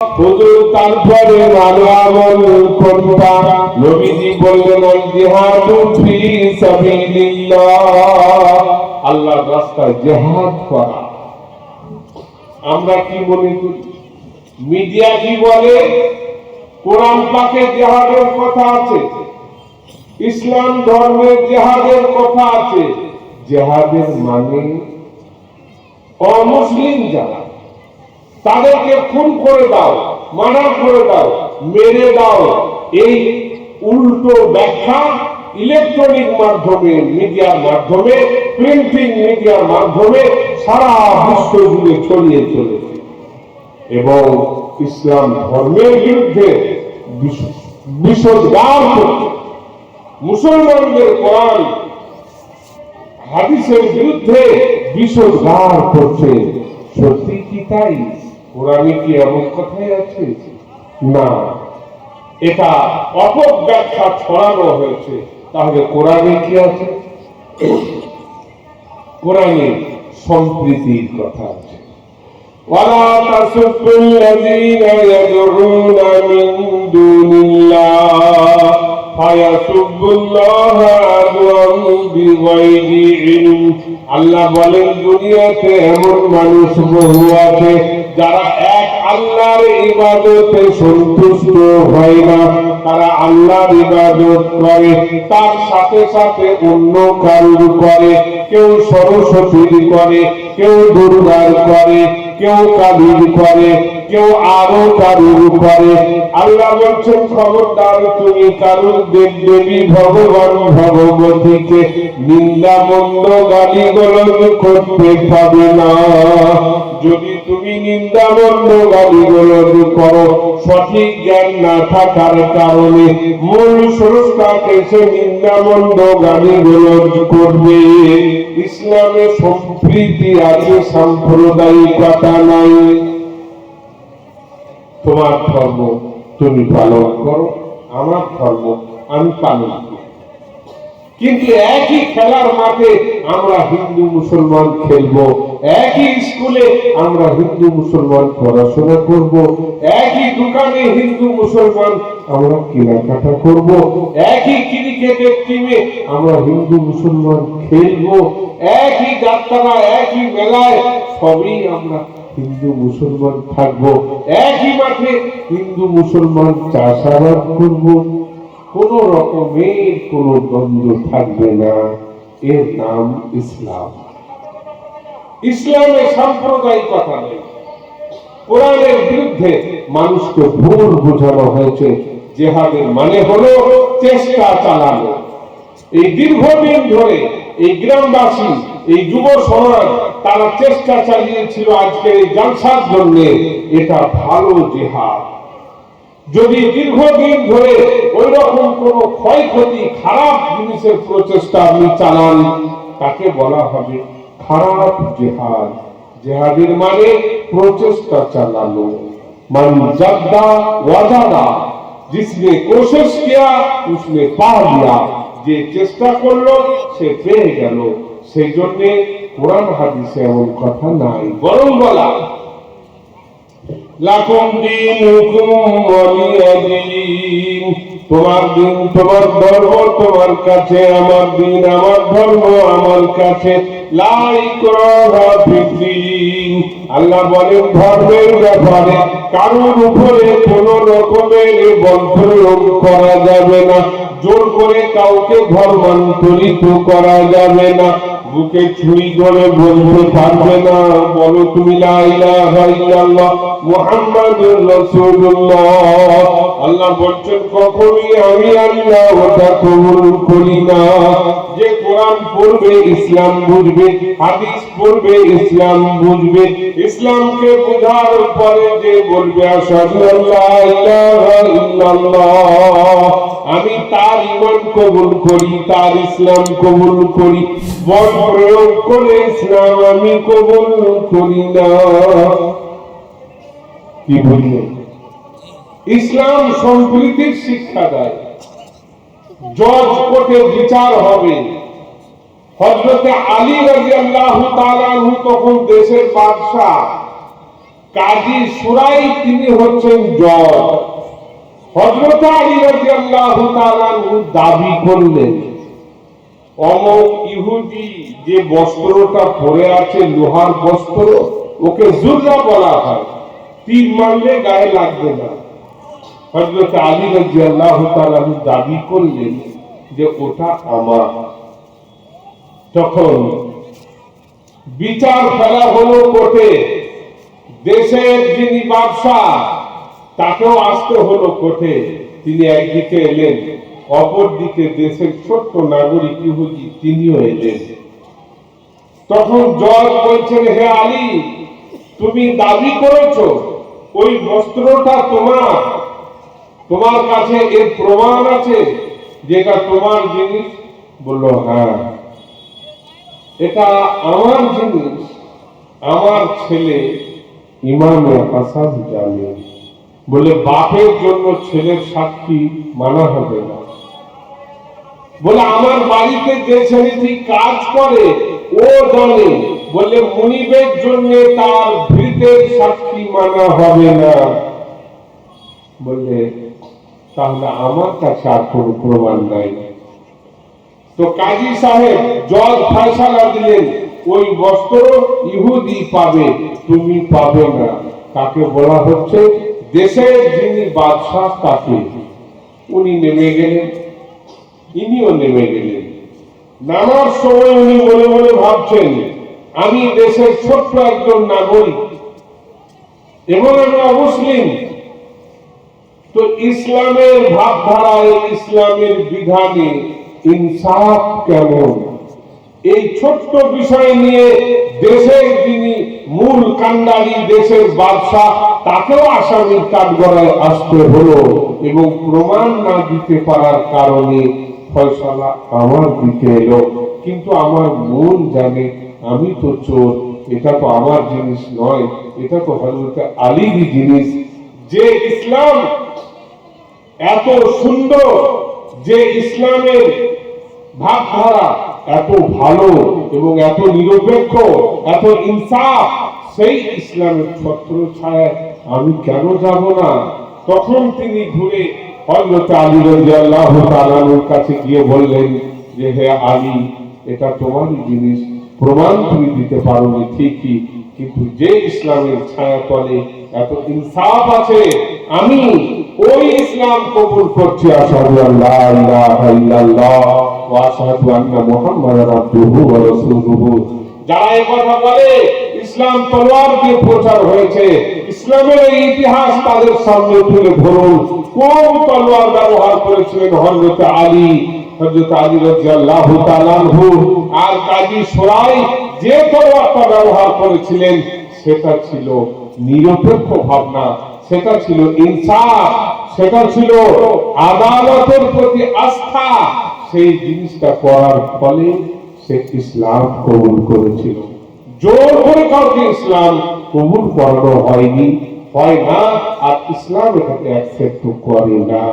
হুজুর তারপরে সাবিলিল্লাহ। আল্লাহর রাস্তায় করা। আমরা কি মিডিয়া কি বলে, কোরআন পাকে জিহাদের কথা আছে, ইসলাম ধর্মের জিহাদের কথা আছে। জিহাদের মানে অমুসলিম যারা তাদেরকে খুন করে দাও, মানা করে দাও, মেরে দাও। এই উল্টো ব্যাখ্যা ইলেকট্রনিক মাধ্যমে, মিডিয়ার মাধ্যমে প্রিন্টিং মিডিয়ার মাধ্যমে সারা বিশ্ব জুড়ে ছড়িয়ে চলেছে। এবং ইসলাম ধর্মের বিরুদ্ধে মুসলমানদের কোরআন, হাদিসের বিরুদ্ধে বিষোদ্গার করছে। সত্যি কি তাই? কোরআনে কি এমন কথাই আছে না এটা অপব্যাখ্যা ছড়ানো হয়েছে তাহলে কোরআনে কি আছে কোরআনে সম্প্রীতির কথা আছে ولا تسبوا الذين يدعون من دون الله فيسبوا الله عدوا بغير علم আল্লাহ বলেন দুনিয়াতে এমন মানুষ বহু আছে যারা এক আল্লাহর ইবাদতে সন্তুষ্ট হয় না, তারা আল্লাহর ইবাদত করে, তার সাথে সাথে অন্য কারুর করে, কেউ সরস্বতীর করে, কেউ দুর্গার করে, কেউ কালীর করে, কেউ আরও কারুর করে। আল্লাহ বলছেন, খবরদার, তুমি কারুর দেব দেবী, ভগবান ভগবতীকে নিন্দা মন্দ গালি করতে পাবে না। যদি তুমি নিন্দা মন্দ গালি করো, সঠিক জ্ঞান না থাকার কারণে মূল সে নিন্দা মন্দ গালি করবে। ইসলামে সম্প্রীতি আছে, সাম্প্রদায়িকতা নাই। তোমার ধর্ম তুমি পালন করো, আমার ধর্ম আমি পালন করি। কিন্তু একই খেলার মাঠে আমরা হিন্দু, মুসলমান খেলব, একই স্কুলে আমরা হিন্দু, মুসলমান পড়াশোনা করব, একই দোকানে হিন্দু, মুসলমান আমরা কেনাকাটা করব, একই ক্রিকেটের টিমে আমরা হিন্দু, মুসলমান খেলব, একই যাত্রা একই মেলায় সবই আমরা হিন্দু মুসলমান থাকব। একই মাঠে হিন্দু মুসলমান চাষাবাদ করব। কোন রকমের কোন দ্বন্দ্ব থাকবে না। এর নাম ইসলাম। ইসলামে সাম্প্রদায়িকতা নেই। কোরআনের বিরুদ্ধে মানুষকে ভুল বোঝানো হয়েছে। জেহাদের মানে হলো চেষ্টা চালানো। এই দীর্ঘদিন ধরে এই গ্রামবাসী, এই যুব সমাজ তারা চেষ্টা চালিয়েছিল আজকের এই জালসার জন্য এটা ভালো জেহাদ যদি দীর্ঘদিন ধরে ওই রকম কোন ক্ষয়ক্ষতি খারাপ জিনিসের প্রচেষ্টা আপনি চালান তাকে বলা হবে খারাপ জেহাদ জেহাদের মানে প্রচেষ্টা চালানো মান জাদ্দা ওয়াজাদা जिसने कोशिश किया उसने पा लिया যে চেষ্টা করলো সে পেয়ে গেল সেই জন্য কোরআন হাদিসে এমন কথা নাই, বরং বলা লাকুম দীন তোমার দিন তোমার ধর্ম, তোমার কাছে আমার দিন, আমার ধর্ম, আমার কাছে আল্লাহ বলেন, ধর্মের ব্যাপারে কারোর উপরে কোন রকমের প্রয়োগ করা যাবে না। জোর করে কাউকে ধর্মান্তরিত করা যাবে না। বুকে ছুরি করে বলতে পারবে না। বলো তুমি লাইলা ইলাহা মোহাম্মদ রাসূলুল্লাহ। আল্লাহ বলছেন, কখনই আমি আল্লাহ ওটা কবুল করি না। যে কোরআন পড়বে, ইসলাম বুঝবে, হাদিস পড়বে, ইসলাম বুঝবে, ইসলামকে বোঝার পরে যে বলবে আমি তার ইমান কবুল করি, তার ইসলাম কবুল করি। বল প্রয়োগ করে ইসলাম আমি কবুল করি না। কি বললেন? ইসলাম সম্প্রীতির শিক্ষা দেয় জজ কোর্টে বিচার হবে। হজরতে আলী রাজি আল্লাহ তখন দেশের বাদশাহ। কাজী সুরাই তিনি হচ্ছেন জজ। হজরত আলী রাদিয়াল্লাহু তাআলা আনহু দাবি করলেন অমক ইহুদি যে বস্ত্রটা পরে আছে, লোহার বস্ত্র, ওকে জুররা বলা হয়। তীর মারলে গায়ে লাগবে না। হজরত আলী রাদিয়াল্লাহু তাআলা আনহু দাবি করলেন যে ওটা আমার। তখন বিচার ফেলা হলো কোর্টে। দেশের যিনি বাদশাহ তাকেও আসতে হলো কোর্টে। তিনি একদিকে এলেন, অপরদিকে দেশের ছোট্ট নাগরিক ইহুদি তিনিও এলেন। তখন জজ বলছেন, হে আলী, তুমি দাবি করেছ, ওই বস্ত্রটা তোমার। তোমার কাছে এর প্রমাণ আছে? যেটা তোমার জিনিস? বলল হ্যাঁ। এটা আমার জিনিস। আমার ছেলে ইমামে হাসান জানে। বলে বাপের জন্য ছেলের সাক্ষী মানা হবে না। বলে আমার বাড়িতে যে ছেলেটি কাজ করে, ও জানে। বলে মনিবের জন্য তার ভৃতের সাক্ষী মানা হবে না। বললে তাহলে আমার কাছে আর কোনো প্রমাণ নাই। তো কাজী সাহেব জজ ফয়সালা দিলেন। ওই বস্ত্র ইহুদি পাবে, তুমি পাবে না। তাকে বলা হচ্ছে দেশের যিনি বাদশাহ তাকে। উনি নেমে গেলেন। ইনিও নেমে গেলেন। নামার সময় উনি মনে মনে ভাবছেন, আমি দেশের ছোট্ট একজন নাগরিক, এবং আমি অমুসলিম তো ইসলামের ভাবধারায় ইসলামের বিধানে ইনসাফ কেমন? এই ছোট্ট বিষয় নিয়ে দেশের যিনি মূল কান্ডারি, দেশের বাদশাহ, তাকেও আসামির কাঠগড়ায় আসতে হলো এবং প্রমাণ না দিতে পারার কারণে ফয়সালা আমার দিকে এলো। কিন্তু আমার মন জানে, আমি তো চোর, এটা তো আমার জিনিস নয়, এটা তো হজরত আলীরই জিনিস। যে ইসলাম এত সুন্দর যে ইসলামের ভাবধারা, এত ভালো এবং এত নিরপেক্ষ, এত ইনসাফ, সেই ইসলামের ছত্র ছায় আমি কেন যাব না? তখন তিনি ঘুরে হজরত আলী রাদিয়াল্লাহু তাআলার কাছে গিয়ে বললেন যে, হে আলী, এটা তোমারই জিনিস, প্রমাণ তুমি দিতে পারোনি ঠিকই, কিন্তু যে ইসলামের ছায়া তলে এত ইনসাফ আছে, আমি ওই ইসলাম কবুল করছি যারা কথা বলে, ইসলাম তলোয়ার দিয়ে প্রচার হয়েছে। ইসলামের ইতিহাস তাদের সামনে তুলে ধরুন। কোন তলোয়ার ব্যবহার করেছিলেন আলী? আলী আর কাজী সোরাই যে তলোয়ারটা ব্যবহার করেছিলেন, সেটা ছিল নিরপেক্ষ ভাবনা। সেটা ছিল ইনসাফ, সেটা ছিল আদালতের প্রতি আস্থা। সেই জিনিসটা করার ফলে সে ইসলাম কবুল করেছিল। জোর করে কাউকে ইসলাম কবুল করানো হয়নি, হয় না, আর ইসলাম এটাকে অ্যাকসেপ্ট করে না।